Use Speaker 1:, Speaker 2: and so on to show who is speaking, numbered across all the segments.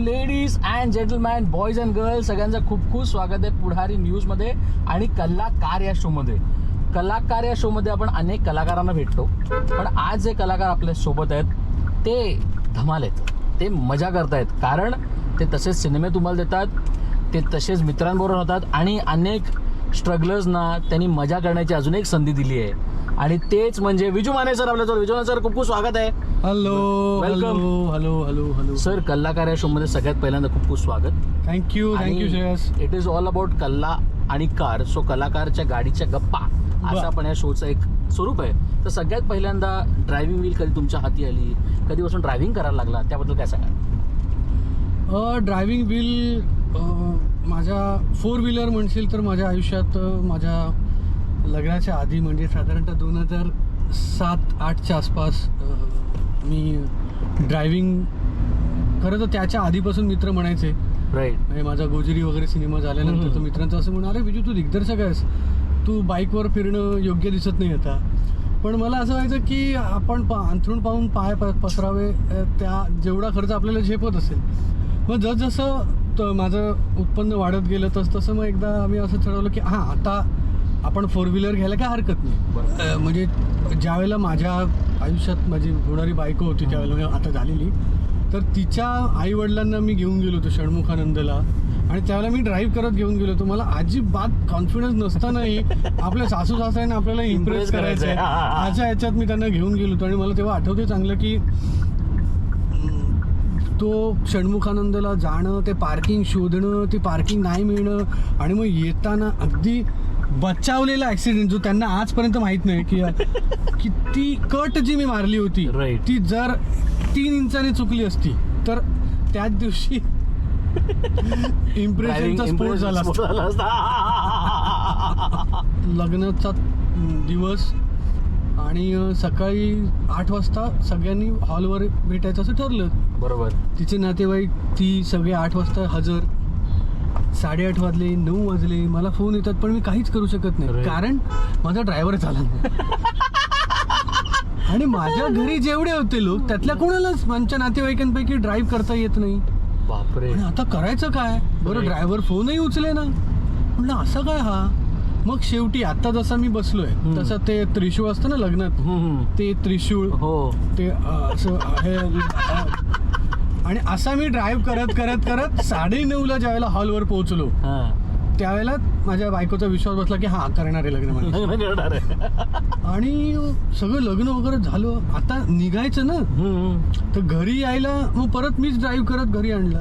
Speaker 1: Ladies and gentleman boys and girls सगळ्यांचं खूप खूप स्वागत आहे पुढारी न्यूजमध्ये आणि कलाकार या शोमध्ये. कलाकार या शोमध्ये आपण अनेक कलाकारांना भेटतो पण आज जे कलाकार आपल्यासोबत आहेत ते धमाल आहेत. ते मजा करतायत कारण ते तसेच सिनेमे तुम्हाला देतात ते तसेच मित्रांबरोबर होतात आणि अनेक स्ट्रगलर्सना त्यांनी मजा करण्याची अजून एक संधी दिली आहे. आणि तेच म्हणजे विजू माने सर आपल्याजवळ विजू माने सर खूप खूप स्वागत आहे.
Speaker 2: Hello
Speaker 1: Welcome.
Speaker 2: Hello hello hello hello
Speaker 1: sir कलाकार या शोमध्ये सगळ्यात पहिल्यांदा खूप खूप स्वागत.
Speaker 2: Thank you thank you Shreyas
Speaker 1: it is all about कला आणि कार सो कलाकारच्या गाडीच्या गप्पा असं. आपण या शोचं एक स्वरूप आहे. तर सगळ्यात पहिल्यांदा ड्रायव्हिंग व्हील कधी तुमच्या हाती आली? कधीपासून ड्रायव्हिंग करायला लागला? त्याबद्दल काय सांगा
Speaker 2: ड्रायव्हिंग व्हील माझ्या फोर व्हीलर म्हणशील तर माझ्या आयुष्यात अ, माझ्या लग्नाच्या आधी म्हणजे साधारणतः दोन हजार सात आठच्या आसपास अ, मी ड्रायव्हिंग खरं तर त्याच्या आधीपासून मित्र म्हणायचे.
Speaker 1: राईट
Speaker 2: म्हणजे माझा गोजरी वगैरे सिनेमा झाल्यानंतर. तर मित्रांचं असं म्हणा अरे विजू तू दिग्दर्शक आहेस. तू बाईकवर फिरणं योग्य दिसत नाही आता. पण मला असं व्हायचं की आपण पा अंथरूण पाहून पाय प पसरावे त्या जेवढा खर्च आपल्याला झेपत असेल. मग जसजसं त- माझं उत्पन्न वाढत गेलं तस तसं मग एकदा आम्ही असं ठरवलं की हां आता आपण फोर व्हीलर घ्यायला काय हरकत नाही. म्हणजे ज्या वेळेला माझ्या आयुष्यात माझी होणारी बायको होती त्यावेळेला आता झालेली. तर तिच्या आई वडिलांना मी घेऊन गेलो होतो षण्मुखानंदला. आणि त्यावेळेला मी ड्राईव्ह करत घेऊन गेलो होतो. मला अजिबात कॉन्फिडन्स नसतानाही आपल्या सासू सासऱ्यांना आपल्याला इम्प्रेस करायचं. आहे. अशा ह्याच्यात मी त्यांना घेऊन गेलो होतो. आणि मला तेव्हा आठवते चांगलं की तो षण्मुखानंदला जाणं ते पार्किंग शोधणं ती पार्किंग नाही मिळणं आणि मग येताना अगदी बचावलेला ॲक्सिडेंट जो त्यांना आजपर्यंत माहीत नाही की की ती कट जी मी मारली होती
Speaker 1: Right.
Speaker 2: ती जर तीन इंचाने चुकली असती तर त्याच दिवशी इम्प्रेशनचा स्फोट झाला असता.
Speaker 1: झाला असता.
Speaker 2: लग्नाचा अं, दिवस आणि अं, सकाळी आठ वाजता सगळ्यांनी हॉलवर भेटायचं असं ठरलं
Speaker 1: बरोबर
Speaker 2: तिचे नातेवाईक ती सगळे आठ वाजता हजर साडेआठ वाजले नऊ वाजले मला फोन येतात पण मी काहीच करू शकत नाही. कारण माझा ड्रायव्हर झाला नाही आणि माझ्या घरी जेवढे होते लोक त्यातल्या कोणालाच माझ्या नातेवाईकांपैकी ड्राईव्ह करता येत नाही
Speaker 1: बापरे
Speaker 2: आता करायचं काय बरं. ड्रायव्हर फोनही उचले ना म्हणलं असं काय हा मग शेवटी आता जसा मी बसलोय. तसं ते त्रिशूळ असतं ना लग्नात. ते त्रिशूळ
Speaker 1: हो
Speaker 2: ते असं हे आणि असा मी ड्राईव्ह करत करत करत साडे नऊला ज्यावेळेला हॉलवर पोहोचलो त्यावेळेला माझ्या बायकोचा विश्वास बसला की हा करणार आहे लग्न
Speaker 1: आहे.
Speaker 2: आणि सगळं लग्न वगैरे झालं. आता निघायचं ना. तर घरी यायला मग परत मीच ड्राईव्ह करत घरी आणला.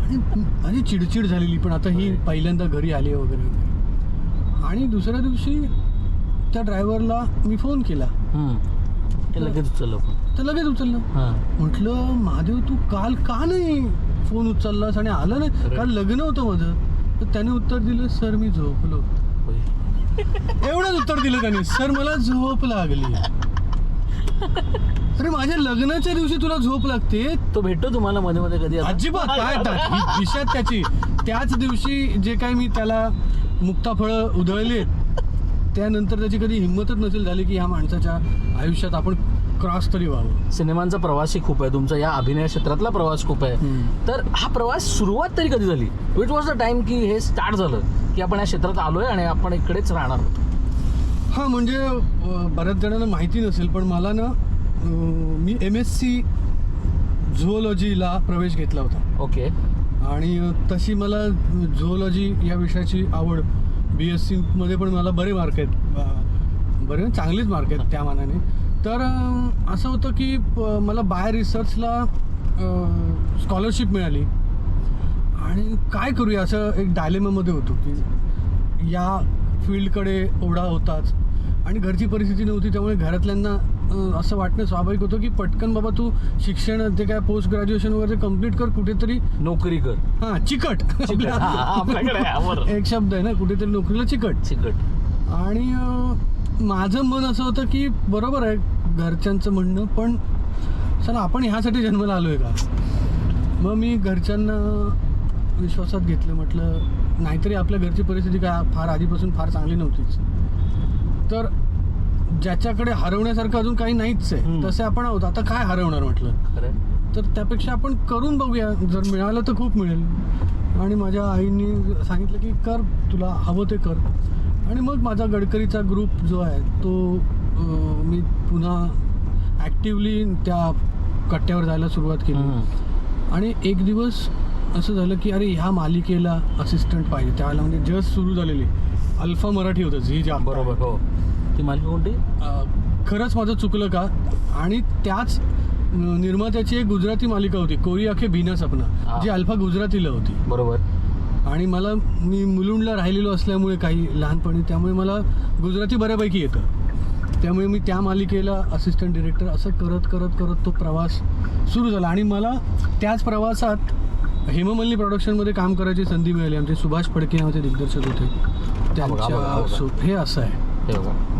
Speaker 2: आणि माझी चिडचिड झालेली पण आता ही. पहिल्यांदा घरी आली वगैरे वगैरे. आणि दुसऱ्या दिवशी त्या ड्रायव्हरला मी फोन केला.
Speaker 1: लगेच पण.
Speaker 2: तर लगेच उचललं.
Speaker 1: हा.
Speaker 2: म्हटलं महादेव तू काल का नाही फोन उचललास आणि आलं नाही. काल लग्न होतं माझं. तर त्याने उत्तर दिलं सर मी झोपलो. एवढंच उत्तर दिलं त्याने सर मला झोप लागली. अरे माझ्या लग्नाच्या दिवशी तुला झोप लागते?
Speaker 1: तो भेटतो तुम्हाला मध्ये मध्ये कधी?
Speaker 2: अजिबात काय दिशात त्याची. त्याच दिवशी जे काही मी त्याला मुक्ताफळं उधळले त्यानंतर त्याची कधी हिंमतच नसेल झाली की ह्या माणसाच्या आयुष्यात आपण क्रॉस तरी व्हावं.
Speaker 1: सिनेमांचा प्रवासही खूप आहे. तुमचा या अभिनय क्षेत्रातला प्रवास खूप आहे.
Speaker 2: हम्म.
Speaker 1: तर हा प्रवास सुरुवात तरी कधी झाली? विच वॉज द टाइम की हे स्टार्ट झालं की आपण या क्षेत्रात आलोय आणि आपण इकडेच राहणार आहोत.
Speaker 2: हां म्हणजे अं, बऱ्याच जणांना माहिती नसेल पण मला ना अं, मी एम एस सी झुओलॉजीला प्रवेश घेतला होता.
Speaker 1: ओके
Speaker 2: आणि अं, तशी मला झुओलॉजी या विषयाची आवड बी एस सीमध्ये पण मला बरे मार्क आहेत. अं, बरे चांगलेच मार्क आहेत त्या मानाने. तर असं होतं की प- मला बाय रिसर्चला स्कॉलरशिप मिळाली. आणि काय करूया असं एक डायलेमामध्ये होतो की या फील्डकडे ओढा होताच. आणि घरची परिस्थिती नव्हती त्यामुळे घरातल्यांना असं वाटणं स्वाभाविक होतं की पटकन बाबा तू शिक्षण ते काय पोस्ट ग्रॅज्युएशन वगैरे कंप्लीट कर कुठेतरी
Speaker 1: नोकरी कर.
Speaker 2: हां चिकट. एक शब्द आहे ना कुठेतरी नोकरीला चिकट.
Speaker 1: चिकट.
Speaker 2: आणि माझं मन असं होतं की बरोबर आहे घरच्यांचं म्हणणं पण चला आपण ह्यासाठी जन्माला आलो आहे का? मग मी घरच्यांना विश्वासात घेतलं म्हटलं नाहीतरी आपल्या घरची परिस्थिती काय फार आधीपासून फार चांगली नव्हतीच. तर ज्याच्याकडे हरवण्यासारखं अजून काही नाहीच आहे. तसे आपण आहोत. आता काय हरवणार म्हटलं? तर त्यापेक्षा आपण करून बघूया. जर मिळालं तर खूप मिळेल. आणि माझ्या आईने सांगितलं की कर तुला हवं ते कर. आणि मग माझा गडकरीचा ग्रुप जो आहे तो मी पुन्हा ॲक्टिवली त्या कट्ट्यावर जायला सुरुवात केली. आणि एक दिवस असं झालं की अरे ह्या मालिकेला असिस्टंट पाहिजे. त्यावेळेला म्हणजे जस्ट सुरू झालेली. अल्फा मराठी होतं झी जा
Speaker 1: बरोबर हो. ती मालिका कोणती?
Speaker 2: खरंच माझं चुकलं का? आणि त्याच निर्मात्याची एक गुजराती मालिका होती कोरी अखे बिना सपना. जी अल्फा गुजरातीला होती.
Speaker 1: बरोबर.
Speaker 2: आणि मला मी मुलुंडला राहिलेलो असल्यामुळे काही लहानपणी त्यामुळे मला गुजराती बऱ्यापैकी येतं. त्यामुळे मी त्या मालिकेला असिस्टंट डिरेक्टर असं करत करत करत तो प्रवास सुरू झाला. आणि मला त्याच प्रवासात हेममल्ली प्रोडक्शनमध्ये काम करायची संधी मिळाली. आमचे सुभाष फडके नावाचे दिग्दर्शक होते. त्यांच्या हे असं आहे.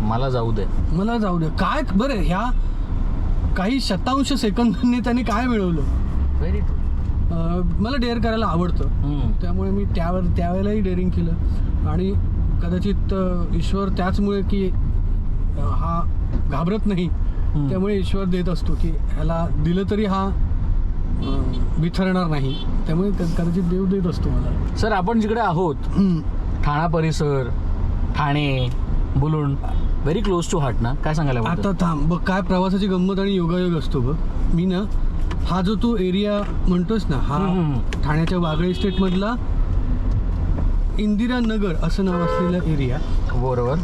Speaker 1: मला जाऊ दे.
Speaker 2: मला जाऊ द्या काय बरं ह्या काही शतांश सेकंदांनी त्यांनी काय मिळवलं?
Speaker 1: व्हेरी
Speaker 2: अं, मला डेअर करायला आवडतं. त्यामुळे मी त्यावर त्यावेळेलाही डेअरिंग केलं. आणि कदाचित ईश्वर त्याचमुळे की हा घाबरत नाही. त्यामुळे ईश्वर देत असतो की ह्याला दिलं तरी हा अं, बिथरणार नाही. त्यामुळे कदाचित देव देत असतो मला.
Speaker 1: सर आपण जिकडे आहोत. ठाणा परिसर ठाणे बुलुंड व्हेरी क्लोज टू हार्ट ना? काय सांगायला
Speaker 2: आता? थांब बघ काय प्रवासाची गंमत आणि योगायोग असतो बघ. मी ना हा जो तू एरिया म्हणतोस ना हा. ठाण्याच्या वागळे स्टेटमधला इंदिरा नगर असं नाव असलेला एरिया.
Speaker 1: बरोबर.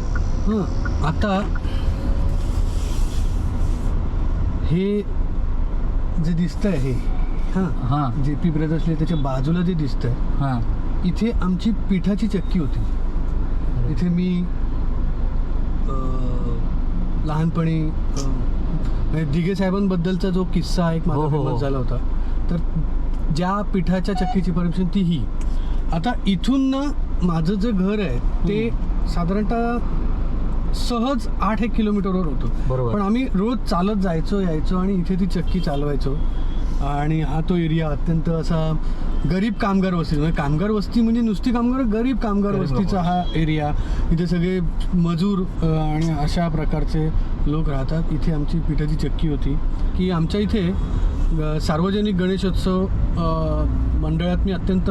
Speaker 2: हं आता हे जे दिसतंय हे हां
Speaker 1: हां.
Speaker 2: जे पी ब्रदर्सले त्याच्या बाजूला जे दिसतंय
Speaker 1: हां.
Speaker 2: इथे आमची पिठाची चक्की होती. इथे मी अं, लहानपणी अं, दिघे साहेबांबद्दलचा जो किस्सा एक माझा
Speaker 1: हो, हो, हो.
Speaker 2: फेमस झाला होता. तर ज्या पिठाच्या चक्कीची परमिशन ती ही. आता इथून ना माझं जे घर आहे ते साधारणतः सहज आठ एक किलोमीटरवर होतं.
Speaker 1: बरोबर.
Speaker 2: पण आम्ही रोज चालत जायचो यायचो आणि इथे ती चक्की चालवायचो. आणि हा तो एरिया अत्यंत असा गरीब कामगार वस्ती म्हणजे कामगार वस्ती म्हणजे नुसती कामगार गरीब कामगार वस्तीचा हा एरिया. इथे सगळे मजूर आणि अशा प्रकारचे लोक राहतात इथे आमची पिठाची चक्की होती की आमच्या इथे सार्वजनिक गणेशोत्सव मंडळात मी अत्यंत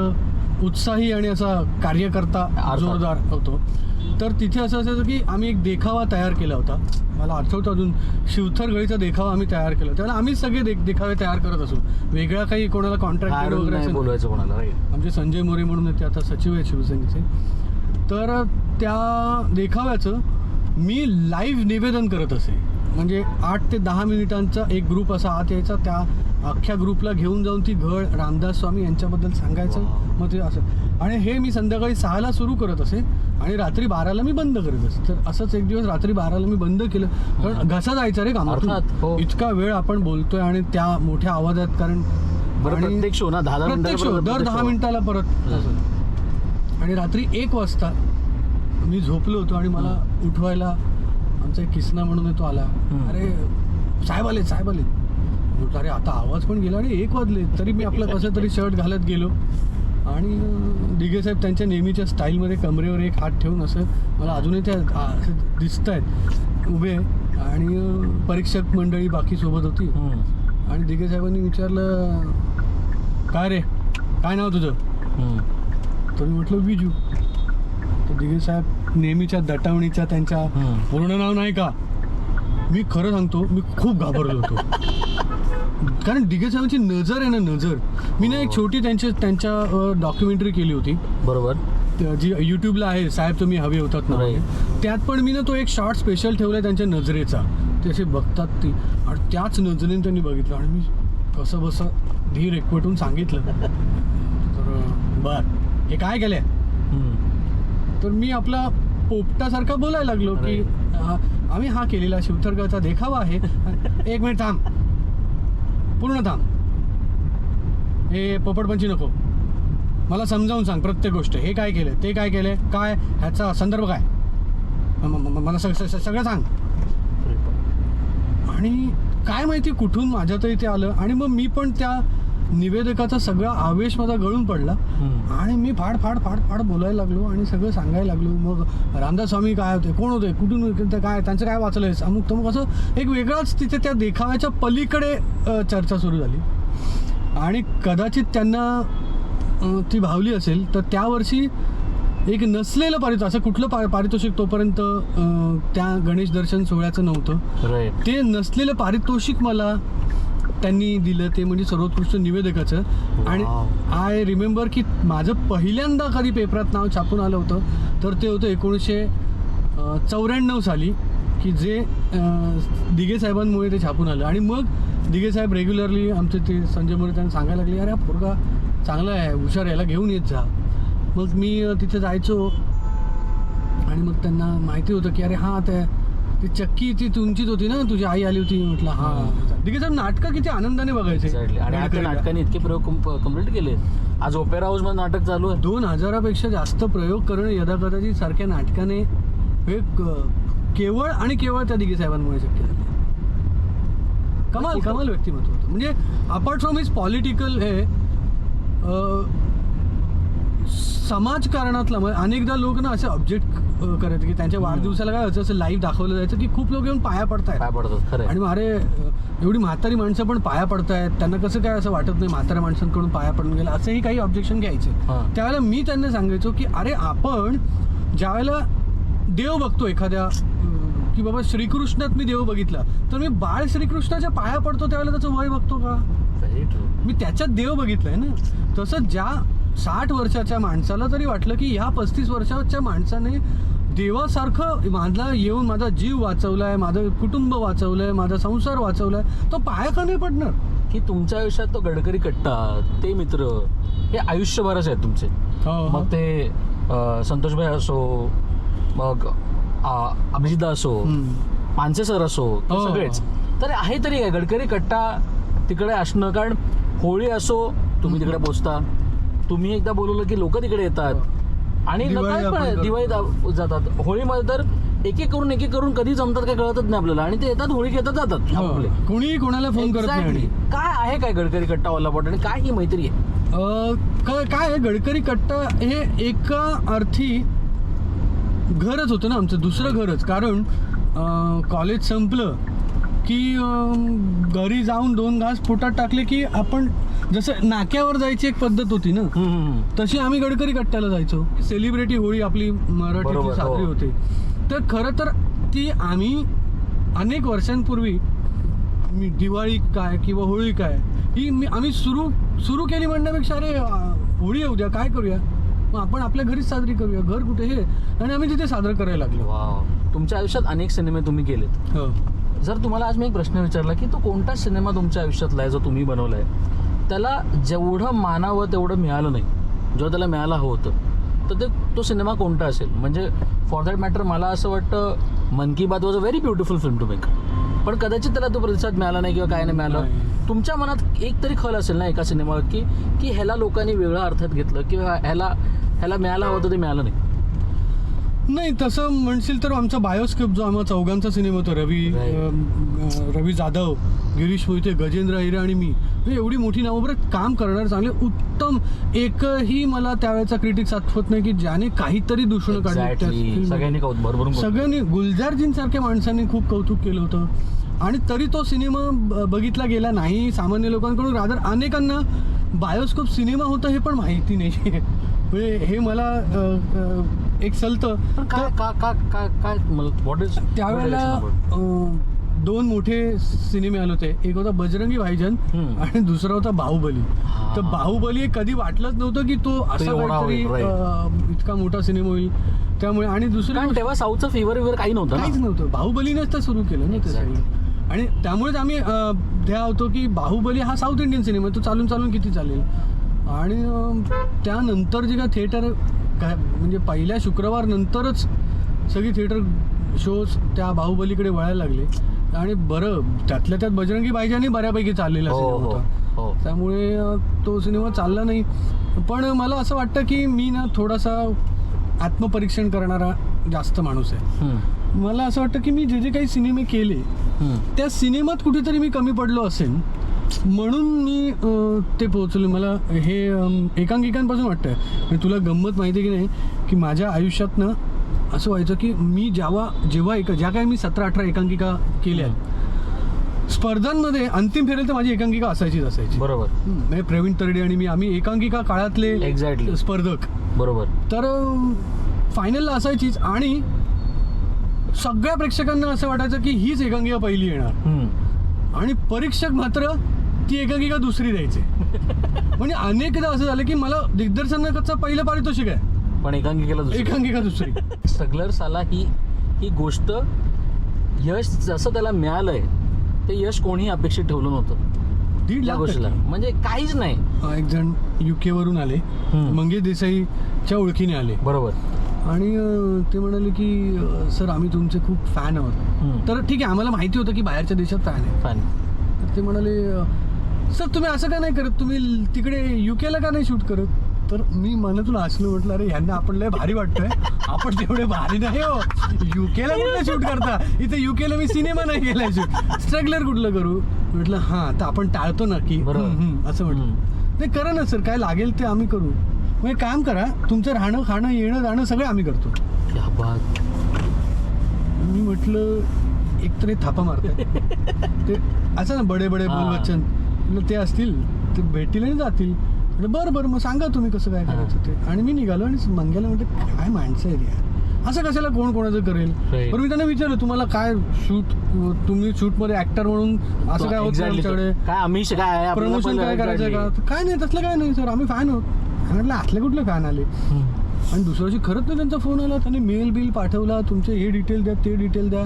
Speaker 2: उत्साही आणि असा कार्यकर्ता. जोरदार होतो. तर तिथे असं असायचं की आम्ही एक देखावा तयार केला होता. मला आठवतं अजून शिवथर गळीचा देखावा आम्ही तयार केला त्याला आम्हीच सगळे दे देखावे तयार करत असू. वेगळा काही कोणाला कॉन्ट्रॅक्ट
Speaker 1: हारून
Speaker 2: वगैरे.
Speaker 1: बोलवायचं कोणाला
Speaker 2: आमचे संजय मोरे म्हणून ते आता सचिव आहेत शिवसेनेचे. तर त्या देखाव्याचं मी लाईव्ह निवेदन करत असे. म्हणजे आठ ते दहा मिनिटांचा एक ग्रुप असा आत यायचा. त्या अख्ख्या ग्रुपला घेऊन जाऊन ती घड रामदास स्वामी यांच्याबद्दल सांगायचं. मग ते असं. आणि हे मी संध्याकाळी सहाला सुरू करत असे. आणि रात्री बाराला मी बंद करत असे. तर असंच एक दिवस रात्री बाराला मी बंद केलं. कारण घसा जायचा रे
Speaker 1: अर्थात, हो.
Speaker 2: कामातून इतका वेळ आपण बोलतोय आणि त्या मोठ्या आवाजात कारण
Speaker 1: प्रत्येक शो ना दहा दहा
Speaker 2: प्रत्येक शो
Speaker 1: मिनिटाला
Speaker 2: दर दहा मिनिटाला परत. आणि रात्री एक वाजता मी झोपलो होतो आणि मला उठवायला आमचा एक किसना म्हणून तो आला. अरे साहेब आले साहेब आले म्हटलं अरे आता आवाज पण गेला आणि एक वाजले. तरी मी आपलं कसं तरी शर्ट घालत गेलो. आणि दिघे साहेब त्यांच्या नेहमीच्या स्टाईलमध्ये कमरेवर एक हात ठेवून असं मला अजूनही त्या दिसत आहेत उभे आणि परीक्षक मंडळी बाकी सोबत होती. आणि दिघे साहेबांनी विचारलं काय रे? काय नाव तुझं. तर मी म्हटलं विजू. तर दिघे साहेब नेहमीच्या दटावणीच्या त्यांच्या. पूर्ण नाव नाही का? मी खरं सांगतो मी खूप घाबरलो होतो. कारण दिघे साहेबांची नजर आहे ना नजर. मी ना एक छोटी त्यांची त्यांच्या डॉक्युमेंटरी केली होती.
Speaker 1: बरोबर.
Speaker 2: जी यूट्यूबला आहे साहेब तुम्ही हवे होतात ना. त्यात पण मी ना तो एक शॉर्ट स्पेशल ठेवलाय त्यांच्या नजरेचा. ते असे बघतात ती. आणि त्याच नजरेने त्यांनी बघितलं. आणि मी कसं बसं धीर एकवटून सांगितलं. तर बर. हे काय केलंय?
Speaker 1: हम्म.
Speaker 2: तर मी आपला पोपटासारखा बोलायला लागलो की आम्ही हा केलेला शिवथरगावचा देखावा आहे. एक मिनिट थांब. पूर्ण थांब. हे पोपटपंची नको. मला समजावून सांग प्रत्येक गोष्ट. हे काय केलं ते काय केलंय? काय? ह्याचा संदर्भ काय? म- म- म- मला सग- सग- सगळं सांग. आणि काय माहिती कुठून माझ्या तर इथे आलं. आणि मग मी पण त्या निवेदकाचा सगळा आवेश माझा गळून पडला. आणि मी फाड फाड फाड फाड बोलायला लागलो आणि सगळं सांगायला लागलो. मग रामदास स्वामी काय होते? कोण होते? कुठून काय? त्यांचं काय वाचलंय अमुक तमुक असं एक वेगळाच तिथे त्या देखाव्याच्या पलीकडे चर्चा सुरू झाली. आणि कदाचित त्यांना ती भावली असेल तर त्या वर्षी एक नसलेलं पारितोषिक असं कुठलं पा पारितोषिक तोपर्यंत त्या गणेश दर्शन सोहळ्याचं नव्हतं. ते नसलेलं पारितोषिक मला त्यांनी दिलं ते म्हणजे सर्वोत्कृष्ट निवेदकाचं. आणि. आय रिमेंबर की माझं पहिल्यांदा कधी पेपरात नाव छापून आलं होतं तर ते होतं एकोणीसशे चौऱ्याण्णव साली की जे दिघे साहेबांमुळे ते छापून आलं. आणि मग दिघे साहेब रेग्युलरली आमचे ते संजय मोरे त्यांना सांगायला लागले अरे हा पोरगा चांगला आहे हुशार याला घेऊन येत जा. मग मी तिथे जायचो आणि मग त्यांना माहिती होतं की अरे हा ते ती चक्की ती तुमचीच होती ना तुझी आई आली होती म्हटलं हा. दिघे साहेब नाटकं किती आनंदाने बघायचे.
Speaker 1: आणि
Speaker 2: गडकरीला.
Speaker 1: नाटकाने इतके प्रयोग कंप्लीट केले. आज ओपेरा हाऊसमध्ये नाटक चालू आहे.
Speaker 2: दोन हजारापेक्षा जास्त प्रयोग करणं यदा कदाचित सारख्या नाटकाने हे केवळ आणि केवळ त्या दिघे साहेबांमुळे शक्य झालं. कमाल? कमाल व्यक्तिमत्व होतं. म्हणजे अपार्ट फ्रॉम हिज पॉलिटिकल हे समाजकारणातला म्हणजे अनेकदा लोक ना असे ऑब्जेक्ट करायचे की त्यांच्या वाढदिवसाला काय व्हायचं असं लाईव्ह दाखवलं जायचं की खूप लोक येऊन पाया पडतायत.
Speaker 1: काय पडतात खरं
Speaker 2: आणि अरे एवढी म्हातारी माणसं पण पाया पडतायत त्यांना कसं काय असं वाटत नाही म्हाताऱ्या माणसांकडून पाया पडून गेलं असंही काही ऑब्जेक्शन घ्यायचे.
Speaker 1: हां.
Speaker 2: त्यावेळेला मी त्यांना सांगायचो की अरे आपण ज्यावेळेला देव बघतो एखाद्या की बाबा श्रीकृष्णात मी देव बघितला तर मी बाळ श्रीकृष्णाच्या पाया पडतो त्यावेळेला त्याचं वय बघतो का? मी त्याच्यात देव बघितलाय ना. तसं ज्या साठ वर्षाच्या माणसाला तरी वाटलं की ह्या पस्तीस वर्षाच्या माणसाने देवासारखं माझा येऊन माझा जीव वाचवलाय माझं कुटुंब वाचवलंय माझा संसार वाचवलाय तो पाया का नाही पडणार.
Speaker 1: की तुमच्या आयुष्यात तो गडकरी कट्टा ते मित्र हे आयुष्यभरच आहेत तुमचे. मग ते संतोषभाई असो मग अभिजिता असो. मानसे सर असो
Speaker 2: हो.
Speaker 1: सगळेच. तर आहे तरी काय गडकरी कट्टा तिकडे असणं कारण होळी असो तुम्ही तिकडे पोचता. तुम्ही एकदा बोलवलं की लोक तिकडे येतात. आणि
Speaker 2: दिवाळी
Speaker 1: जातात. होळीमध्ये तर एक एक करून एक एक करून कधी जमतात काय कळतच नाही आपल्याला. आणि ते येतात होळी घेतात जातात. आपले
Speaker 2: कोणीही कोणाला फोन करत नाही
Speaker 1: काय आहे काय गडकरी कट्टा वाला आणि काय ही मैत्री आहे?
Speaker 2: काय काय आहे, गडकरी कट्टा हे एका अर्थी घरच होतं ना आमचं दुसरं घरच. कारण कॉलेज संपलं की घरी जाऊन दोन घास पोटात टाकले की आपण जसं नाक्यावर जायची एक पद्धत होती ना. तशी आम्ही गडकरी कट्ट्याला जायचो. सेलिब्रिटी होळी आपली मराठीची
Speaker 1: बरोबर,
Speaker 2: साजरी
Speaker 1: हो.
Speaker 2: होते. तर खरं तर ती आम्ही अनेक वर्षांपूर्वी मी दिवाळी काय किंवा होळी काय ही मी आम्ही सुरू सुरू केली म्हणण्यापेक्षा अरे होळी येऊ द्या काय करूया? मग आपण आपल्या घरीच साजरी करूया घर कुठे हे आणि आम्ही तिथे साजरं करायला लागलो.
Speaker 1: तुमच्या आयुष्यात अनेक सिनेमे तुम्ही केलेत.
Speaker 2: हो.
Speaker 1: जर तुम्हाला आज मी एक प्रश्न विचारला की तो कोणता सिनेमा तुमच्या आयुष्यातला आहे जो तुम्ही बनवलाय? त्याला जेवढं मानावं तेवढं मिळालं नाही. जेव्हा त्याला मिळायला हवं होतं. तर ते तो सिनेमा कोणता असेल? म्हणजे फॉर दॅट मॅटर मला असं वाटतं Mann Ki Baat was a very beautiful film to make पण कदाचित त्याला तो प्रतिसाद मिळाला नाही किंवा काय नाही मिळालं. तुमच्या मनात एक तरी खल असेल ना एका सिनेमावर की की ह्याला लोकांनी वेगळ्या अर्थात घेतलं किंवा ह्याला ह्याला मिळायला हवं होतं ते मिळालं नाही.
Speaker 2: नाही तसं म्हणशील तर आमचा बायोस्कोप जो आम्हा चौघांचा सिनेमा होता रवी. अं, रवी जाधव गिरीश मोहिते गजेंद्र हिरे आणि मी हे एवढी मोठी नावं बरं काम करणार चांगले उत्तम एकही मला त्यावेळेचा क्रिटिक्स आठवत नाही की ज्याने काहीतरी दूषण काढली त्या
Speaker 1: Exactly.
Speaker 2: film मध्ये.
Speaker 1: सगळ्यांनी कौत भरभरून कौतुक.
Speaker 2: सगळ्यांनी गुलजारजींसारख्या माणसांनी खूप कौतुक केलं होतं आणि तरी तो सिनेमा ब- बघितला गेला नाही सामान्य लोकांकडून रादर अनेकांना बायोस्कोप सिनेमा होता हे पण माहिती नाही म्हणजे हे मला अ, अ, एक सलतं
Speaker 1: पण काय का का काय काय व्हॉट इज
Speaker 2: त्यावेळेला अ, दोन मोठे सिनेमे आले होते. एक होता बजरंगी भाईजान
Speaker 1: हम्म.
Speaker 2: आणि दुसरा होता बाहुबली.
Speaker 1: हा.
Speaker 2: तर बाहुबली कधी वाटलंच नव्हतं की तो असा
Speaker 1: एवढा
Speaker 2: काहीतरी
Speaker 1: होईल,
Speaker 2: अ, इतका मोठा सिनेमा होईल. त्यामुळे आणि दुसरी
Speaker 1: कारण
Speaker 2: गोष्ट-
Speaker 1: तेव्हा साऊथचा फेवर विवर काही नव्हतं
Speaker 2: काहीच
Speaker 1: ना
Speaker 2: नव्हतं. बाहुबलीनेच तर सुरू केलं ना ते
Speaker 1: Exactly.
Speaker 2: सगळं. आणि त्यामुळेच आम्ही अं, ध्येय होतो की बाहुबली हा साऊथ इंडियन सिनेमा आहे तो चालून चालून किती चालेल? आणि अं, त्यानंतर जे काय थिएटर काय म्हणजे पहिल्या शुक्रवार नंतरच सगळी थिएटर शोज त्या बाहुबलीकडे वळायला लागले. आणि बरं त्यातल्या त्यात बजरंगी भाईजानही बऱ्यापैकी चाललेला
Speaker 1: हो
Speaker 2: सिनेमा
Speaker 1: हो
Speaker 2: होता.
Speaker 1: हो.
Speaker 2: त्यामुळे तो सिनेमा चालला नाही. पण मला असं वाटतं की मी ना थोडासा आत्मपरीक्षण करणारा जास्त माणूस आहे. मला असं वाटतं की मी जे जे काही सिनेमे केले. त्या सिनेमात कुठेतरी मी कमी पडलो असेल म्हणून मी ते पोहोचलो. मला हे एकांकिकांपासून वाटतं म्हणजे तुला गंमत माहिती आहे की नाही की माझ्या आयुष्यात ना असं व्हायचं की मी जेव्हा जेव्हा एक ज्या काही मी सतरा अठरा एकांकिका केल्या स्पर्धांमध्ये अंतिम फेरेल तर माझी एकांकिका असायचीच असायची.
Speaker 1: बरोबर.
Speaker 2: म्हणजे प्रवीण तरडे आणि मी आम्ही एकांकिका काळातले
Speaker 1: Exactly.
Speaker 2: स्पर्धक.
Speaker 1: बरोबर.
Speaker 2: तर फायनलला असायचीच आणि सगळ्या प्रेक्षकांना असं वाटायचं की हीच एकांकिका पहिली येणार. आणि परीक्षक मात्र ती एकांकिका दुसरी द्यायचे. म्हणजे अनेकदा असं झालं की मला दिग्दर्शनाचं पहिलं पारितोषिक आहे.
Speaker 1: पण एकांकिकेला दुसरी.
Speaker 2: एकांकिका दुसरी.
Speaker 1: स्ट्रगलर्साला ही ही गोष्ट यश जसं त्याला मिळालंय ते यश कोणीही अपेक्षित ठेवलं नव्हतं.
Speaker 2: दीड
Speaker 1: या
Speaker 2: लाख
Speaker 1: गोष्टीला.
Speaker 2: टक्के.
Speaker 1: म्हणजे काहीच नाही.
Speaker 2: अं, एक जण युके वरून आले. मंगेश देसाईच्या ओळखीने आले.
Speaker 1: बरोबर.
Speaker 2: आणि अं, ते म्हणाले की अं, सर आम्ही तुमचे खूप फॅन आहोत.
Speaker 1: हम्म.
Speaker 2: तर ठीक आहे आम्हाला माहिती होतं की बाहेरच्या देशात फॅन आहे.
Speaker 1: Fine.
Speaker 2: तर ते म्हणाले अं, सर तुम्ही असं का नाही करत? तुम्ही तिकडे युकेला का नाही शूट करत? तर मी मनातून हसलो म्हटलं अरे यांना आपण लय भारी वाटतोय. आपण तेवढे भारी नाही हो. युकेला कुठलं शूट करता? इथे युकेला मी सिनेमा नाही केलाय शूट स्ट्रगलर कुठलं करू? म्हटलं हां तर आपण टाळतो ना की.
Speaker 1: बरोबर.
Speaker 2: असं म्हटलं. नाही करा ना सर काय लागेल ते आम्ही करू. मग एक काम करा तुमचं राहणं खाणं येणं जाणं सगळं आम्ही करतो. मी म्हटलं एक तर थापा मारतात ते असं ना बडे बडे. बोल बच्चन म्हटलं ते असतील ते भेटतील आणि जातील. बरं बरं मग सांगा तुम्ही कसं काय करायचं ते. आणि मी निघालो आणि मंग्याला म्हटलं काय माणसं आहे यार? असं कशाला कोण कोणाचं करेल. बरं मी त्यांना विचारलं तुम्हाला काय शूट तुम्ही शूटमध्ये ऍक्टर म्हणून असं काय होत. आमच्याकडे? प्रमोशन काय करायचं. का? काय नाही तसलं काय नाही सर. आम्ही फॅन आहोत. म्हटलं आतले कुठले फॅन आले. आणि दुसऱ्या दिवशी खरंच नाही त्यांचा फोन आला त्याने मेल बिल पाठवला तुमचे हे डिटेल द्या ते डिटेल द्या.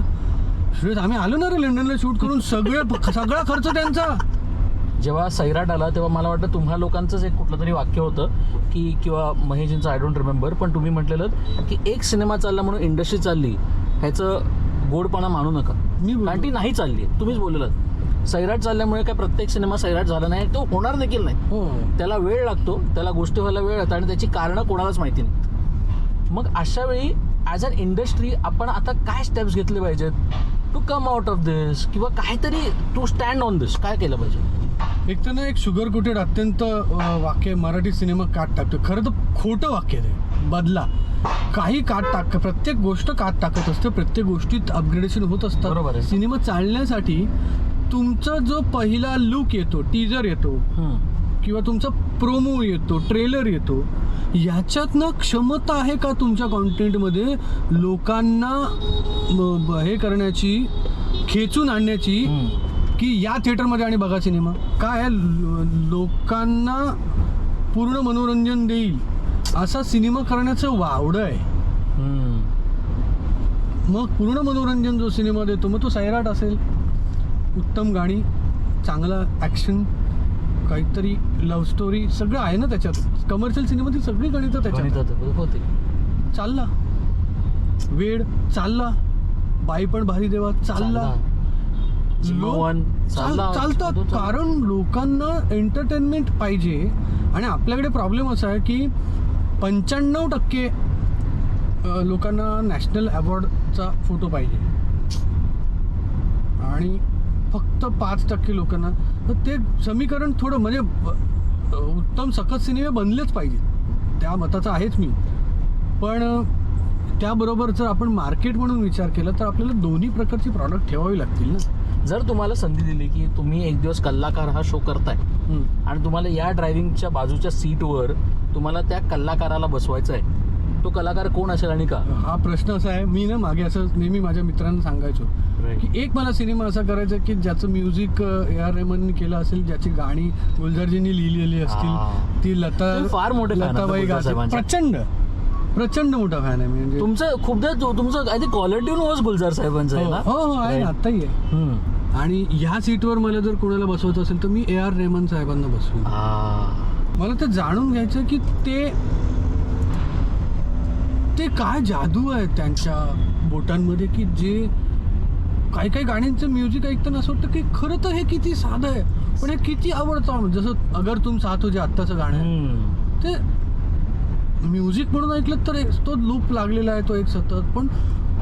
Speaker 2: आम्ही आलो ना रे लंडनला शूट करून सगळे सगळा खर्च त्यांचा.
Speaker 1: जेव्हा सैराट आला तेव्हा मला वाटतं तुम्हा लोकांचंच एक कुठलं तरी वाक्य होतं की किंवा महेशजींचं आय डोंट रिमेंबर पण तुम्ही म्हटलेलं की एक सिनेमा चालला म्हणून इंडस्ट्री चालली ह्याचं गोडपणा मानू नका.
Speaker 2: मी
Speaker 1: ती नाही चालली तुम्हीच बोललेलं सैराट चालल्यामुळे काय प्रत्येक सिनेमा सैराट झाला नाही तो होणार देखील नाही. त्याला वेळ लागतो त्याला गोष्टी व्हायला वेळ लागतो आणि त्याची कारणं कोणालाच माहिती नाही मग अशा वेळी ॲज अन इंडस्ट्री आपण आता काय स्टेप्स घेतले पाहिजेत? To come out of this किंवा काहीतरी टू स्टँड ऑन दिस काय केलं पाहिजे?
Speaker 2: एक तर ना एक शुगर कोटेड अत्यंत वाक्य मराठी सिनेमा काट टाकतो खरं तर खोटं वाक्य आहे ते. बदला. काही काट टाक प्रत्येक गोष्ट काट टाकत असते. प्रत्येक गोष्टीत अपग्रेडेशन होत
Speaker 1: बरोबर
Speaker 2: असतात
Speaker 1: आहे.
Speaker 2: सिनेमा चालण्यासाठी तुमचा जो पहिला लुक येतो टीजर येतो. किंवा तुमचा प्रोमो येतो ट्रेलर येतो याच्यात ना क्षमता आहे का तुमच्या कॉन्टेंटमध्ये लोकांना म- ब- हे करण्याची खेचून आणण्याची
Speaker 1: हम्म.
Speaker 2: की या थिएटरमध्ये आणि बघा सिनेमा. काय आहे, लोकांना पूर्ण मनोरंजन देईल असा सिनेमा करण्याचं वावडं आहे. मग पूर्ण मनोरंजन जो सिनेमा देतो मग तो सैराट असेल. उत्तम गाणी चांगला ॲक्शन काहीतरी लव्ह स्टोरी सगळं आहे ना त्याच्यात. कमर्शियल सिनेमातील सगळी गणितं त्याच्यात.
Speaker 1: होते.
Speaker 2: चालला. वेळ चालला. बाई पण भारी देवा चालला. चालतात कारण लोकांना एंटरटेनमेंट पाहिजे. आणि आपल्याकडे प्रॉब्लेम असा आहे की पंच्याण्णव टक्के लोकांना नॅशनल अवॉर्डचा फोटो पाहिजे. आणि फक्त पाच टक्के लोकांना. तर ते समीकरण थोडं म्हणजे उत्तम सकत सिनेमे बनलेच पाहिजे. त्या मताचा आहेच मी. पण त्याबरोबर जर आपण मार्केट म्हणून विचार केला तर आपल्याला दोन्ही प्रकारची प्रॉडक्ट ठेवावी लागतील ना.
Speaker 1: जर तुम्हाला संधी दिली की तुम्ही एक दिवस कल्लाकार हा शो करताय आणि तुम्हाला या ड्रायव्हिंगच्या बाजूच्या सीटवर तुम्हाला त्या कलाकाराला बसवायचं आहे तो कलाकार कोण असेल आणि का
Speaker 2: हा प्रश्न असा आहे मी ना मागे असं नेहमी माझ्या मित्रांना सांगायचो की एक मला सिनेमा असा करायचा की ज्याचं म्युझिक ए आर रेमनने केलं असेल ज्याची गाणी गुलजारजींनी लिहिलेली. असतील ती लता
Speaker 1: फार मोठे
Speaker 2: लताबाई. प्रचंड प्रचंड मोठा फॅन आहे मी म्हणजे
Speaker 1: तुमचं खूपदा तु- तुमचं आय थिंक कॉलर ट्यून होच गुलजार साहेबांचं आहे
Speaker 2: हो
Speaker 1: ना
Speaker 2: हो हो, आहे ना. आत्ताही आहे
Speaker 1: हम्म.
Speaker 2: आणि ह्या सीटवर मला जर कोणाला बसवायचं असेल तर मी ए आर रेमन साहेबांना बसवेन
Speaker 1: आ.
Speaker 2: मला ते जाणून घ्यायचं की ते ते काय जादू आहे त्यांच्या बोटांमध्ये की जे काही काही गाण्यांचं म्युझिक ऐकताना असं वाटतं की खरं तर हे किती साधं आहे पण हे किती आवडतं जसं अगर तुम साथ हो जे आत्ताचं गाणं आहे
Speaker 1: हम्म.
Speaker 2: ते म्युझिक म्हणून ऐकलं तर एक- तो लूप लागलेला आहे तो एक सतत. पण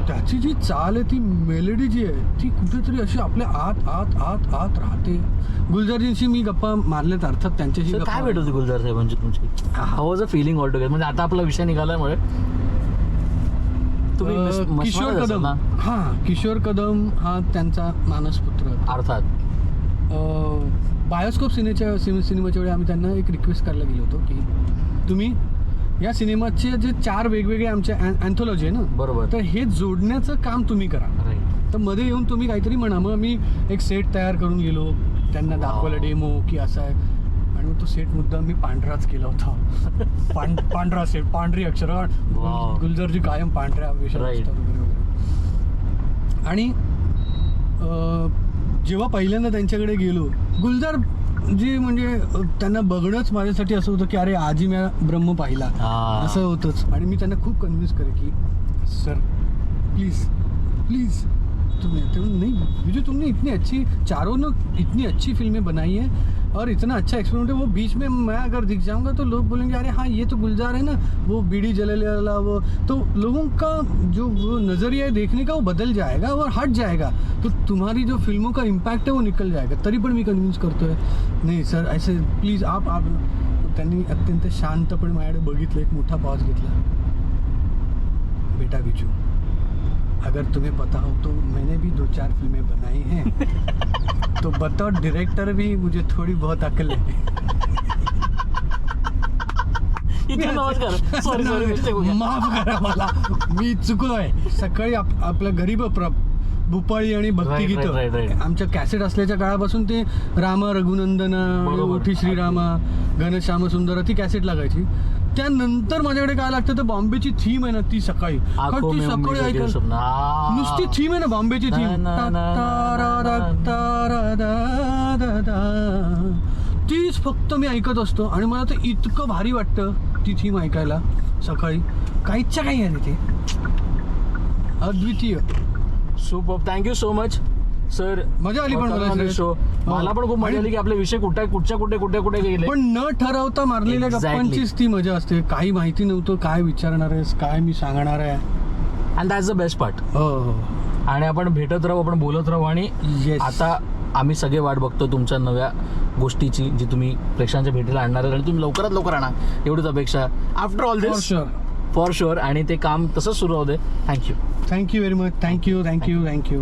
Speaker 2: त्याची जी चाल आहे ती मेलेडी जी आहे ती कुठेतरी अशी आपल्या आत आत आत आत राहते. गुलजारजींशी मी गप्पा मारल्यात अर्थात त्यांच्याशी
Speaker 1: काय भेट होती गुलजार साहेबांची तुमची? How was a feeling all together म्हणजे आता आपला विषय निघाल्यामुळे? तुम्ही
Speaker 2: किशोर कदम? हा किशोर कदम हा त्यांचा मानसपुत्र.
Speaker 1: अर्थात.
Speaker 2: बायोस्कोप सिनेच्या सिने सिनेमाच्या वेळी आम्ही त्यांना एक रिक्वेस्ट करायला गेलो होतो की तुम्ही या सिनेमाचे जे चार वेगवेगळे आमचे अँथॉलॉजी आहे ना
Speaker 1: बरोबर.
Speaker 2: तर हे जोडण्याचं काम तुम्ही करा. तर मध्ये येऊन तुम्ही काहीतरी म्हणा मग मी एक सेट तयार करून गेलो त्यांना. दाखवलं डेमो की असा आहे. आणि तो सेट मुद्दा मी पांढराच केला होता. पां पांढरा सेट पांढरी अक्षर. गुलजरजी कायम पांढऱ्या वगैरे आणि जेव्हा पहिल्यांदा त्यांच्याकडे गेलो गुलजार जी म्हणजे त्यांना बघणंच माझ्यासाठी असं होतं की अरे आजी मी ब्रह्म पाहिला. असं होतंच आणि मी त्यांना खूप कन्व्हिन्स करे की सर प्लीज़ प्लीज़ तुम्हें तुम नहीं मुझे तुमने इतनी अच्छी चारों ने इतनी अच्छी फिल्में बनाई हैं और इतना अच्छा एक्सपेरिमेंट है, वो बीच में मैं अगर दिख जाऊँगा तो लोग बोलेंगे, अरे हाँ ये तो गुलजार है ना, वो बीड़ी जले वाला वो तो लोगों का जो नज़रिया देखने का, वो बदल जाएगा और हट जाएगा। तो तुम्हारी जो फ़िल्मों का इम्पैक्ट है, वो निकल जाएगा। तरी पण मी कन्व्हिन्स करतोय नाही सर ऐसे प्लीज़ आप आप त्यांनी अत्यंत शांतपणे माझ्याकडे बघितलं एक मोठा पॉज घेतला। बेटा बिजू अगर तुम्हें पता हो तो मैंने भी दो चार फ़िल्में बनाई हैं। तो बतौर डायरेक्टर भी मुझे थोड़ी बहुत अकल है
Speaker 1: सॉरी सॉरी हो गया.
Speaker 2: माफ करा मला मी चुकलोय सकाळी आप- आपल्या घरी ब- प्र- भूपाळी आणि भक्तिगीत. आमच्या कॅसेट असल्याच्या काळापासून ते राम रघुनंदना. ओठी श्रीरामा गणेश श्यामसुंदर ती कॅसेट लागायची त्यानंतर माझ्याकडे काय लागतं तर बॉम्बेची थीम आहे ना ती सकाळी. कारण ती सकाळी.
Speaker 1: आ.
Speaker 2: नुसती थीम आहे ना बॉम्बेची थीम. तीच फक्त मी ऐकत असतो आणि मला ते इतकं भारी वाटतं ती थीम ऐकायला सकाळी. काहीच्या काही आहे ते. अद्वितीय.
Speaker 1: Super. Thank you so much sir
Speaker 2: मजा आली पण मला
Speaker 1: शो
Speaker 2: हो.
Speaker 1: मला पण खूप मजा आली की आपले विषय कुठे कुठच्या कुठे कुठे कुठे गेले.
Speaker 2: पण न ठरवता मारलेल्या. गप्पांचीच ती मजा असते. काही माहिती नव्हतं काय विचारणार आहेस काय मी सांगणार आहे.
Speaker 1: And that's the best part
Speaker 2: हो हो.
Speaker 1: आणि आपण भेटत राहू आपण बोलत राहू आणि आता आम्ही सगळे वाट बघतो तुमच्या नव्या गोष्टीची जी तुम्ही प्रेक्षकांच्या भेटीला आणणार आहे आणि तुम्ही लवकरात लवकर आणा. एवढीच अपेक्षा. After all this for sure आणि ते काम तसंच सुरू होते thank you
Speaker 2: thank you very much thank you thank you thank you